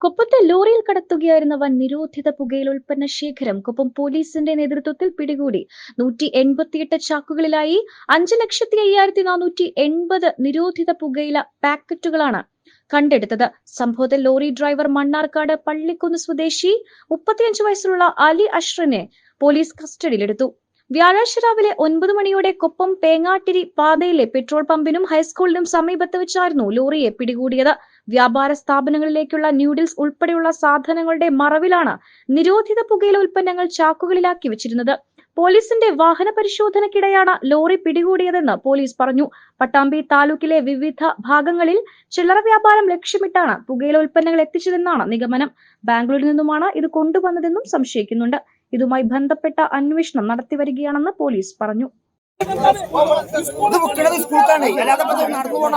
കൊപ്പത്തെ ലോറിയിൽ കടത്തുകയായിരുന്ന വൻ നിരോധിത പുകയിൽ ഉൽപ്പന്ന ശേഖരം കൊപ്പം പോലീസിന്റെ നേതൃത്വത്തിൽ പിടികൂടി. നൂറ്റി എൺപത്തിയെട്ട് ചാക്കുകളിലായി അഞ്ച് ലക്ഷത്തി അയ്യായിരത്തി നാനൂറ്റി എൺപത് നിരോധിത പുകയില പാക്കറ്റുകളാണ് കണ്ടെടുത്തത്. സംഭവത്തിൽ ലോറി ഡ്രൈവർ മണ്ണാർക്കാട് പള്ളിക്കുന്ന് സ്വദേശി മുപ്പത്തിയഞ്ച് വയസ്സുള്ള അലി അഷ്റിനെ പോലീസ് കസ്റ്റഡിയിലെടുത്തു. വ്യാഴാഴ്ച രാവിലെ ഒൻപത് മണിയോടെ കൊപ്പം പേങ്ങാട്ടിരി പാതയിലെ പെട്രോൾ പമ്പിനും ഹൈസ്കൂളിനും സമീപത്ത് വെച്ചായിരുന്നു ലോറിയെ പിടികൂടിയത്. വ്യാപാര സ്ഥാപനങ്ങളിലേക്കുള്ള ന്യൂഡിൽസ് ഉൾപ്പെടെയുള്ള സാധനങ്ങളുടെ മറവിലാണ് നിരോധിത പുകയില ഉൽപ്പന്നങ്ങൾ ചാക്കുകളിലാക്കി വെച്ചിരുന്നത്. പോലീസിന്റെ വാഹന പരിശോധനയ്ക്കിടെയാണ് ലോറി പിടികൂടിയതെന്ന് പോലീസ് പറഞ്ഞു. പട്ടാമ്പി താലൂക്കിലെ വിവിധ ഭാഗങ്ങളിൽ ചില്ലറ വ്യാപാരം ലക്ഷ്യമിട്ടാണ് പുകയില ഉൽപ്പന്നങ്ങൾ എത്തിച്ചതെന്നാണ് നിഗമനം. ബാംഗ്ലൂരിൽ നിന്നുമാണ് ഇത് കൊണ്ടുവന്നതെന്നും സംശയിക്കുന്നുണ്ട്. ഇതുമായി ബന്ധപ്പെട്ട അന്വേഷണം നടത്തിവരികയാണെന്ന് പോലീസ് പറഞ്ഞു ഇത് സ്കൂൾക്കാണ് അല്ലാതെ പോകുന്ന.